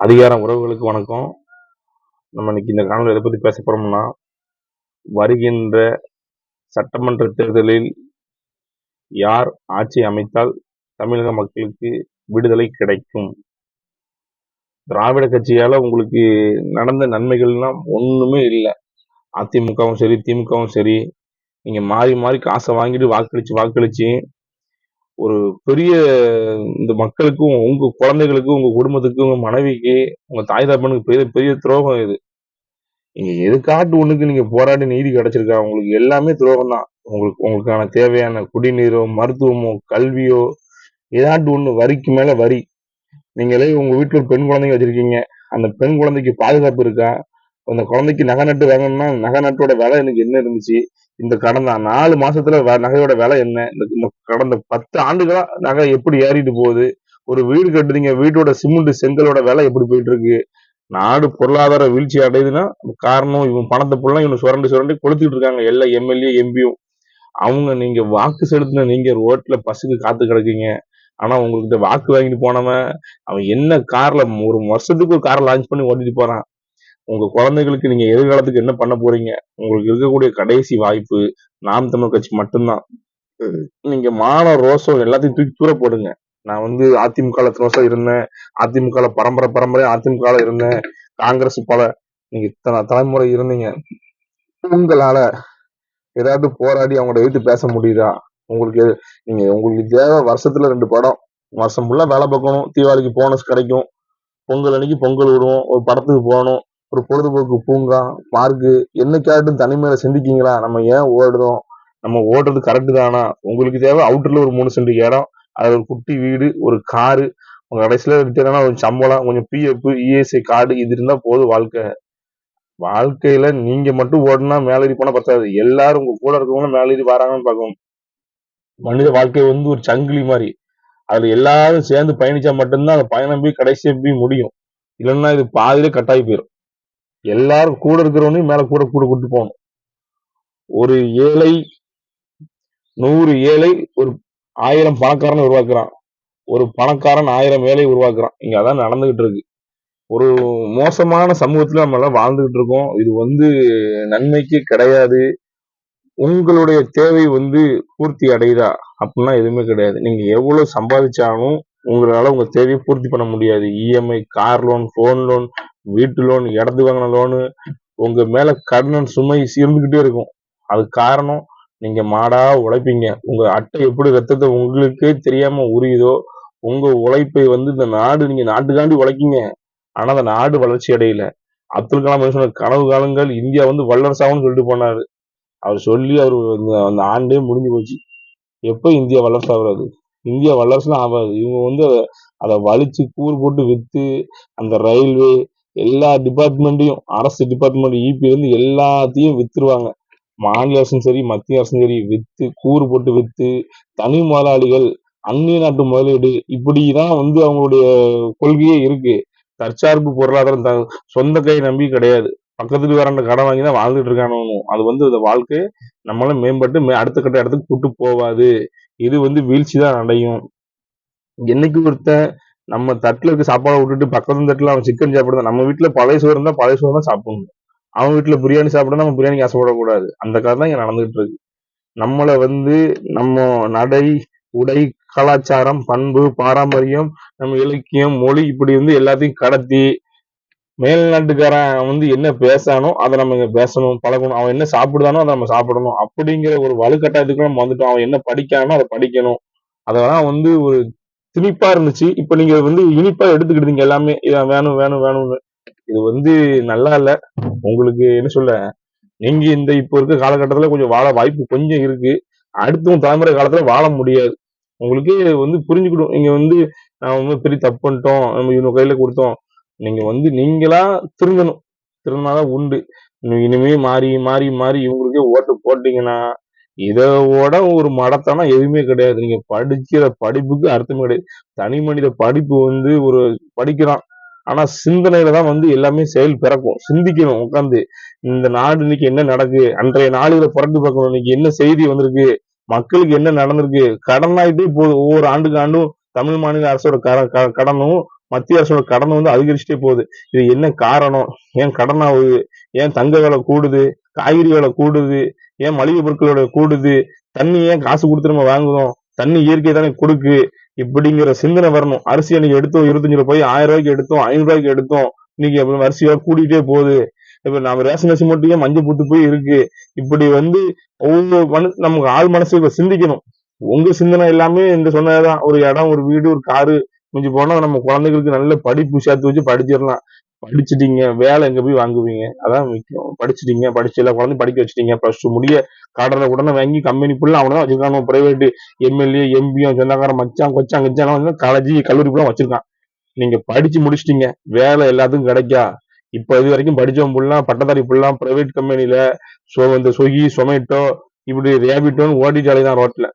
அதிகாரம் உறவுகளுக்கு வணக்கம். நம்ம இன்னைக்கு இந்த காணொலி எதை பத்தி பேச போறோம்னா வருகின்ற சட்டமன்ற தேர்தலில் யார் ஆட்சி அமைத்தால் தமிழக மக்களுக்கு விடுதலை கிடைக்கும்? திராவிட கட்சியால உங்களுக்கு நடந்த நன்மைகள்லாம் ஒண்ணுமே இல்லை. அதிமுகவும் சரி திமுகவும் சரி. நீங்க மாறி மாறி காசை வாங்கிட்டு வாக்களிச்சு வாக்களிச்சு ஒரு பெரிய இந்த மக்களுக்கும் உங்க குழந்தைகளுக்கும் உங்க குடும்பத்துக்கும் உங்க மனைவிக்கு உங்க தாய் தகப்பனுக்கு பெரிய பெரிய துரோகம் இது. நீங்க எதுக்காட்டு ஒண்ணுக்கு நீங்க போராடி நீதி கிடைச்சிருக்கா? உங்களுக்கு எல்லாமே துரோகம் தான் உங்களுக்கு உங்களுக்கான தேவையான குடிநீரோ மருத்துவமோ கல்வியோ ஏதாட்டு ஒண்ணு வரிக்கு மேல வரி. நீங்களே உங்க வீட்டுல ஒரு பெண் குழந்தைங்க வச்சிருக்கீங்க. அந்த பெண் குழந்தைக்கு பாதுகாப்பு இருக்கா? அந்த குழந்தைக்கு நகை நட்டு வாங்கணும்னா நகை நட்டோட விலை எனக்கு என்ன இருந்துச்சு? இந்த கடந்த நாலு மாசத்துல வ- நகையோட விலை என்ன? இந்த கடந்த பத்து ஆண்டுகளா நகை எப்படி ஏறிட்டு போகுது? ஒரு வீடு கட்டுறீங்க வீட்டோட சிமெண்ட் செங்கலோட விலை எப்படி போயிட்டு இருக்கு? நாடு பொருளாதார வீழ்ச்சி அடையுதுன்னா காரணம் இவன் பணத்தை ஃபுல்லா இவன் சுரண்டி சுரண்டி கொளுத்திட்டு இருக்காங்க. எல்லா எம்எல்ஏ எம்பியும். அவங்க நீங்க வாக்கு செலுத்தின நீங்க ரோட்ல பஸ்ஸுக்கு காத்து கிடக்கீங்க. ஆனா உங்ககிட்ட வாக்கு வாங்கிட்டு போனவன் அவன் என்ன கார்ல ஒரு வருஷத்துக்கு ஒரு கார் லான்ச் பண்ணி ஓட்டிட்டு போறான். உங்க குழந்தைகளுக்கு நீங்க எதிர்காலத்துக்கு என்ன பண்ண போறீங்க? உங்களுக்கு இருக்கக்கூடிய கடைசி வாய்ப்பு நாம் தமிழ் கட்சி மட்டும்தான். நீங்க மான ரோசம் எல்லாத்தையும் தூக்கி தூர போடுங்க. நான் வந்து அதிமுக ரோசம் இருந்தேன். அதிமுக பரம்பரை பரம்பரை அதிமுக இருந்தேன். காங்கிரஸ் பல நீங்க இத்தனை தலைமுறை இருந்தீங்க. உங்களால ஏதாவது போராடி அவங்களோட எழுத்து பேச முடியுதா? உங்களுக்கு நீங்க உங்களுக்கு தேவை வருஷத்துல ரெண்டு படம். வருஷம் ஃபுல்லா வேலை பார்க்கணும். தீபாவளிக்கு போனஸ் கிடைக்கும். பொங்கல் அன்னைக்கு பொங்கல் விடுவோம். ஒரு படத்துக்கு போகணும். ஒரு பொழுதுபோக்கு பூங்கா பார்க்கு என்னைக்காட்டும் தனிமையில சிந்திக்கீங்களா? நம்ம ஏன் ஓடுறோம்? நம்ம ஓடுறது கரெக்டு தானா? உங்களுக்கு தேவை அவுட்டர்ல ஒரு மூணு சென்ட் இடம். அது ஒரு குட்டி வீடு ஒரு காரு உங்க கடைசியில ரிட்டர்னா ஒரு சம்பளம் கொஞ்சம் பிஎஃப் இஎஸ்ஐ கார்டு இது இருந்தா போதும் வாழ்க்கை. வாழ்க்கையில நீங்க மட்டும் ஓடுனா மேலேறி போனா பத்தாது. எல்லாரும் உங்க கூட இருக்கவங்களும் மேலேறி வராங்கன்னு பார்க்கணும். மனித வாழ்க்கை வந்து ஒரு சங்கிலி மாதிரி. அதுல எல்லாரும் சேர்ந்து பயணிச்சா மட்டும்தான் அந்த பயணம் போய் கடைசியா போய் முடியும். இல்லைன்னா இது பாதியிலே கட்டாயி போயிடும் எல்லாரும் கூட இருக்கிறவனையும் மேல கூட கூட கூட்டு போகணும். ஒரு ஏழை நூறு ஏழை ஒரு ஆயிரம் பணக்காரனை உருவாக்குறான். ஒரு பணக்காரன் ஆயிரம் ஏழை உருவாக்குறான். இங்க அதான் நடந்துகிட்டு இருக்கு. ஒரு மோசமான சமூகத்துல நம்ம எல்லாம் வாழ்ந்துகிட்டு இருக்கோம். இது வந்து நன்மைக்கு கிடையாது. உங்களுடைய தேவை வந்து பூர்த்தி அடையுதா? அப்படின்னா எதுவுமே கிடையாது. நீங்க எவ்வளவு சம்பாதிச்சாலும் உங்களால உங்க தேவையை பூர்த்தி பண்ண முடியாது. EMI car loan phone loan வீட்டு லோன் இடத்து வாங்கின லோனு உங்க மேல கடன் சுமை இருந்துகிட்டே இருக்கும். அது காரணம் நீங்க மாடா உழைப்பீங்க. உங்க அட்டை எப்படி ரத்தத்தை உங்களுக்கே தெரியாம உரியுதோ உங்க உழைப்பை வந்து இந்த நாடு நீங்க நாட்டுக்காண்டி உழைக்கீங்க. ஆனா அந்த நாடு வளர்ச்சி அடையல. அப்துல் கலாம் சொன்ன கனவு காலங்கள் இந்தியா வந்து வல்லரசாகும்னு சொல்லிட்டு போனாரு. அவர் சொல்லி அவர் அந்த- அந்த ஆண்டே முடிஞ்சு போச்சு. எப்போ இந்தியா வல்லரசு ஆகுறது இந்தியா வல்லரசுலாம் ஆகாது. இவங்க வந்து அதை அதை வலிச்சு கூறு போட்டு வித்து அந்த ரயில்வே எல்லா டிபார்ட்மெண்ட்டையும் அரசு டிபார்ட்மெண்ட் இபி இருந்து எல்லாத்தையும் வித்துருவாங்க. மாநில அரசும் சரி மத்திய அரசும் சரி வித்து கூறு போட்டு வித்து தனி முதலாளிகள் அந்நிய நாட்டு முதலீடு இப்படிதான் வந்து அவங்களுடைய கொள்கையே இருக்கு. தற்சார்பு பொருளாதாரம் த- சொந்த கையை நம்பி கிடையாது. பக்கத்துல வேற கடன் வாங்கி தான் வாழ்ந்துட்டு இருக்கானு அது வந்து இந்த வாழ்க்கை நம்மள மேம்பட்டு மே- அடுத்த கட்ட இடத்துக்கு கூட்டு போவாது இது வந்து வீழ்ச்சி தான் அடையும். என்னைக்கு ஒருத்தன் நம்ம தட்டில் இருக்க சாப்பாடை விட்டுட்டு பக்கத்து தட்டில் அவன் சிக்கன் சாப்பிடுதான். நம்ம வீட்டில் பழைய சோறு இருந்தால் பழைய சோறு தான் சாப்பிடணும். அவன் வீட்டில் பிரியாணி சாப்பிட நம்ம பிரியாணிக்கு ஆசைப்படக்கூடாது. அந்த கதை தான் இங்கே நடந்துகிட்டு இருக்கு. நம்மளை வந்து நம்ம நடை உடை கலாச்சாரம் பண்பு பாரம்பரியம் நம்ம இலக்கியம் மொழி இப்படி வந்து எல்லாத்தையும் கடத்தி மேல்நாட்டுக்காரன் வந்து என்ன பேசானோ அதை நம்ம இங்க பேசணும் பழகணும். அவன் என்ன சாப்பிடுதானோ அதை நம்ம சாப்பிடணும். அப்படிங்கிற ஒரு வலுக்கட்டாயத்துக்கு நம்ம வந்துட்டோம். அவன் என்ன படிக்கானோ அதை படிக்கணும். அதெல்லாம் வந்து ஒரு திணிப்பா இருந்துச்சு. இப்ப நீங்க வந்து இனிப்பா எடுத்துக்கிட்டீங்க எல்லாமே. இதான் வேணும் வேணும் வேணும்னு. இது வந்து நல்லா இல்ல. உங்களுக்கு என்ன சொல்ல? நீங்க இந்த இப்போ இருக்க காலகட்டத்துல கொஞ்சம் வாழ வாய்ப்பு கொஞ்சம் இருக்கு. அடுத்தவங்க தலைமுறை காலத்துல வாழ முடியாது. உங்களுக்கு வந்து புரிஞ்சுக்கிடும் இங்க வந்து நான் வந்து பெரிய தப்பு பண்ணிட்டோம். நம்ம இவங்க கையில கொடுத்தோம். நீங்க வந்து நீங்களா திருந்தணும். திருந்தாதான் உண்டு. இனிமே மாறி மாறி மாறி இவங்களுக்கே ஓட்டு போட்டீங்கன்னா இதோட ஒரு மடத்தனம் எதுவுமே கிடையாது. நீங்க படிக்கிற படிப்புக்கு அர்த்தமே கிடையாது. தனி மனித படிப்பு வந்து ஒரு படிக்கிறான். ஆனா சிந்தனையில தான் வந்து எல்லாமே செயல் பிறக்கும். சிந்திக்கணும் உட்காந்து இந்த நாடு இன்னைக்கு என்ன நடக்கு? அன்றைய நாளில புரட்டு பார்க்கணும். இன்னைக்கு என்ன செய்தி வந்திருக்கு? மக்களுக்கு என்ன நடந்திருக்கு? கடன் ஆயிட்டே போகுது. ஒவ்வொரு ஆண்டுக்கு ஆண்டும் தமிழ் மாநில அரசோட க- கடனும் மத்திய அரசோட கடன் வந்து அதிகரிச்சுட்டே போகுது. இது என்ன காரணம்? ஏன் கடன் ஆகுது ஏன் தங்க விலை கூடுது? காய்கறியோட கூடுது ஏன் மளிகை பொருட்களோட கூடுது தண்ணி ஏன் காசு கொடுத்து நம்ம வாங்குவோம் தண்ணி இயற்கை தானே கொடுக்கு. இப்படிங்கிற சிந்தனை வரணும். அரிசி அன்னைக்கு எடுத்தோம் இருபத்தஞ்சு ரூபாய் போய் ஆயிரம் ரூபாய்க்கு எடுத்தோம் ஐநூறு ரூபாய்க்கு எடுத்தோம். இன்னைக்கு அப்படி அரிசியா கூட்டிகிட்டே போகுது. இப்ப நம்ம ரேஷன் அரிசி மட்டும் மஞ்சள் புத்து போய் இருக்கு? இப்படி வந்து ஒவ்வொரு மனு நமக்கு ஆள் மனசு இப்ப சிந்திக்கணும். உங்க சிந்தனை எல்லாமே இந்த சொன்னதுதான். ஒரு இடம் ஒரு வீடு ஒரு காரு மிஞ்சி போனா நம்ம குழந்தைகளுக்கு நல்ல படிப்பு சேர்த்து வச்சு படிச்சிடலாம். படிச்சுட்டீங்க வேலை எங்க போய் வாங்குவீங்க? அதான் முக்கியம். படிச்சுட்டீங்க படிச்சு எல்லா குழந்தையும் படிக்க வச்சுட்டீங்க. ப்ளஸ் டூ முடிய கடனை உடனே வாங்கி கம்பெனி ஃபுல்லா அவனதான் வச்சிருக்கானு பிரைவேட் எம்எல்ஏ எம்பியும் சொந்தக்காரன் மச்சான் கொச்சான் கச்சான் வந்து காலேஜ் கல்லூரி ஃபுல்லா வச்சிருக்கான். நீங்க படிச்சு முடிச்சிட்டீங்க. வேலை எல்லாத்துக்கும் கிடைக்கா. இப்ப இது வரைக்கும் படிச்சவன் ஃபுல்லா பட்டதாரி ஃபுல்லா பிரைவேட் கம்பெனில ஸோ இந்த ஸ்விக்கி சொமேட்டோ இப்படி ரேபிட்டோன்னு ஓட்டிட்டாலே தான் ரோட்ல.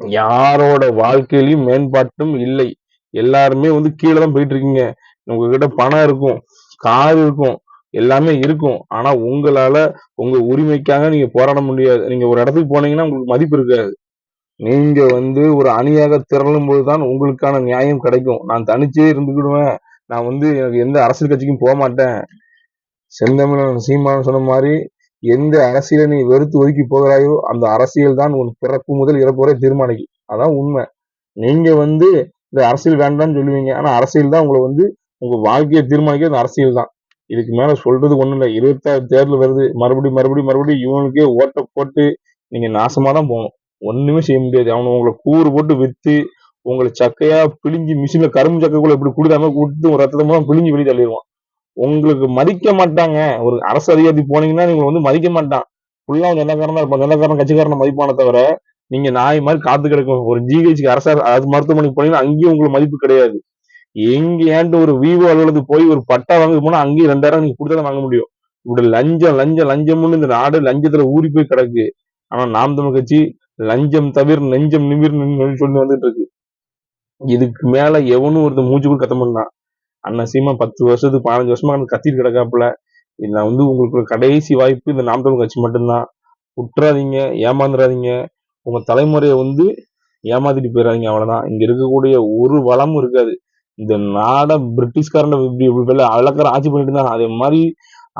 யாரோட வாழ்க்கையிலையும் மேம்பாட்டும் இல்லை. எல்லாருமே வந்து கீழே தான் போயிட்டு இருக்கீங்க. உங்ககிட்ட பணம் இருக்கும் கார் இருக்கும் எல்லாமே இருக்கும். ஆனா உங்களால உங்க உரிமைக்காக நீங்க போராட முடியாது. நீங்க ஒரு இடத்துக்கு போனீங்கன்னா உங்களுக்கு மதிப்பு இருக்காது. நீங்க வந்து ஒரு அணியாக திரளும் போதுதான் உங்களுக்கான நியாயம் கிடைக்கும். நான் தனிச்சே இருந்துக்கிடுவேன். நான் வந்து எனக்கு எந்த அரசியல் கட்சிக்கும் போக மாட்டேன். செந்தமிழன் சீமான் சொன்ன மாதிரி எந்த அரசியலை நீ வெறுத்து ஒதுக்கி போகிறாயோ அந்த அரசியல் தான் உன் பிறப்பு முதல் இறப்பு வரை தீர்மானிக்கும். அதான் உண்மை. நீங்க வந்து இந்த அரசியல் வேண்டாம்னு சொல்லுவீங்க. ஆனா அரசியல் தான் உங்களை வந்து உங்க வாழ்க்கையை தீர்மானிக்கிறது அரசியல் தான் இதுக்கு மேல சொல்றது ஒண்ணும் இல்லை. இருபத்தாறு தேர்தல் வருது. மறுபடியும் மறுபடியும் மறுபடியும் இவனுக்கே ஓட்ட போட்டு நீங்க நாசமா தான் போகணும். ஒண்ணுமே செய்ய முடியாது. அவனை உங்களை கூறு போட்டு வித்து உங்களை சக்கையா பிழிஞ்சு மிஷின்ல கரும்பு சக்கைக்குள்ள இப்படி குடுதாம கொடுத்து ஒரு ரத்தத்தை மூலம் பிழிஞ்சு வெளியே தள்ளிடுவான். உங்களுக்கு மதிக்க மாட்டாங்க. ஒரு அரசு அதிகாரி போனீங்கன்னா நீங்க வந்து மதிக்க மாட்டான். ஃபுல்லா சொந்தக்காரன் இருப்பான். நிலக்காரன் கட்சிக்காரன மதிப்பான தவிர நீங்க நாய் மாதிரி காத்து கிடக்கும். ஒரு ஜிஹெச்சுக்கு அரசு அது மருத்துவமனைக்கு போனீங்கன்னா அங்கேயும் உங்களுக்கு மதிப்பு கிடையாது. எங்கேயாண்டு ஏன்ட்டு ஒரு விவோ அலுவலகத்துக்கு போய் ஒரு பட்டா வாங்க போனா அங்கேயும் ரெண்டாயிரம் நீங்க கொடுத்தா வாங்க முடியும். இப்படி லஞ்சம் லஞ்சம் லஞ்சம்னு இந்த நாடு லஞ்சத்துல ஊறி போய் கிடக்கு. ஆனா நாம் தமிழ் கட்சி லஞ்சம் தவிர நெஞ்சம் நிமிர் சொல்லி வந்துட்டு இருக்கு. இதுக்கு மேல எவனும் ஒருத்தர் மூச்சு கூட கத்த முடியலாம் அண்ணன் சீமா பத்து வருஷத்துக்கு பதினஞ்சு வருஷமா கத்திட்டு கிடக்காப்புல. நான் வந்து உங்களுக்கு கடைசி வாய்ப்பு. இந்த நாம் தமிழ் கட்சி மட்டும்தான். விட்டுறாதீங்க ஏமாந்துடாதீங்க உங்க தலைமுறையை வந்து ஏமாத்திட்டு போயிடாதீங்க அவ்வளவுதான். இங்க இருக்கக்கூடிய ஒரு வளமும் இருக்காது. இந்த நாட பிரிட்டிஷ்காரன் இப்படி இப்படி அழக்கிற ஆட்சி பண்ணிட்டு இருந்தாங்க. அதே மாதிரி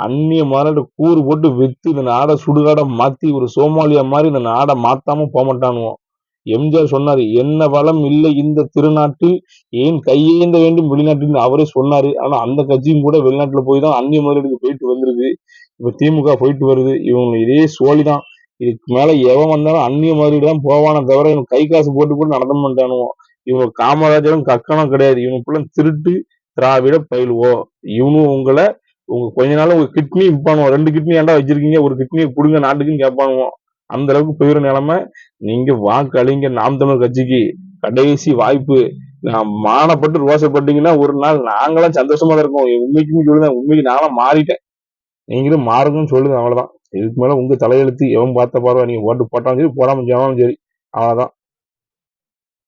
அந்நிய மாநாடு கூறு போட்டு வித்து இந்த நாடை சுடுகாட மாத்தி ஒரு சோமாலியா மாதிரி இந்த நாடை மாத்தாம போக மாட்டானுவோம் எம்ஜிஆர் சொன்னாரு என்ன வளம் இல்லை இந்த திருநாட்டில். ஏன் கையேந்த வேண்டும் வெளிநாட்டுன்னு அவரே சொன்னாரு. ஆனா அந்த கட்சியும் கூட வெளிநாட்டுல போய் தான் அந்நிய முதலீடுக்கு போயிட்டு வந்திருக்கு. இப்ப திமுக போயிட்டு வருது. இவங்க இதே சோழிதான் இதுக்கு மேல எவன் வந்தாலும் அந்நிய முதலீடு தான் போவானே தவிர இவன் கை காசு போட்டு போட்டு நடத்த மாட்டானுவோம் இவங்க காமராஜரும் கக்கனும் கிடையாது. இவனுக்குள்ள திருட்டு திராவிட பயிலுவோம் இவனும் உங்களை உங்க கொஞ்ச நாள் உங்க கிட்னி இம்பானுவோம் ரெண்டு கிட்னி ஏன்டா வச்சிருக்கீங்க? ஒரு கிட்னியை கொடுங்க நாட்டுக்குன்னு கேட்பானுவோம் அந்த அளவுக்கு போயிடுற நிலைமை. நீங்க வாக்கு அழிங்க நாம் தமிழ் கட்சிக்கு. கடைசி வாய்ப்பு. நான் மானப்பட்டு ரோசப்பட்டீங்கன்னா ஒரு நாள் நாங்களாம் சந்தோஷமா தான் இருக்கோம். உண்மைக்குமே சொல்லுதான் உண்மைக்கு நானும் மாறிட்டேன். நீங்களும் மாறுங்கன்னு சொல்லுங்க அவ்வளவுதான். இதுக்கு மேல உங்க தலையெழுத்து எவன் பார்த்த பார்வை? நீங்க ஓட்டு போட்டாலும் சரி போடாம சரி. அவ்வளவுதான்.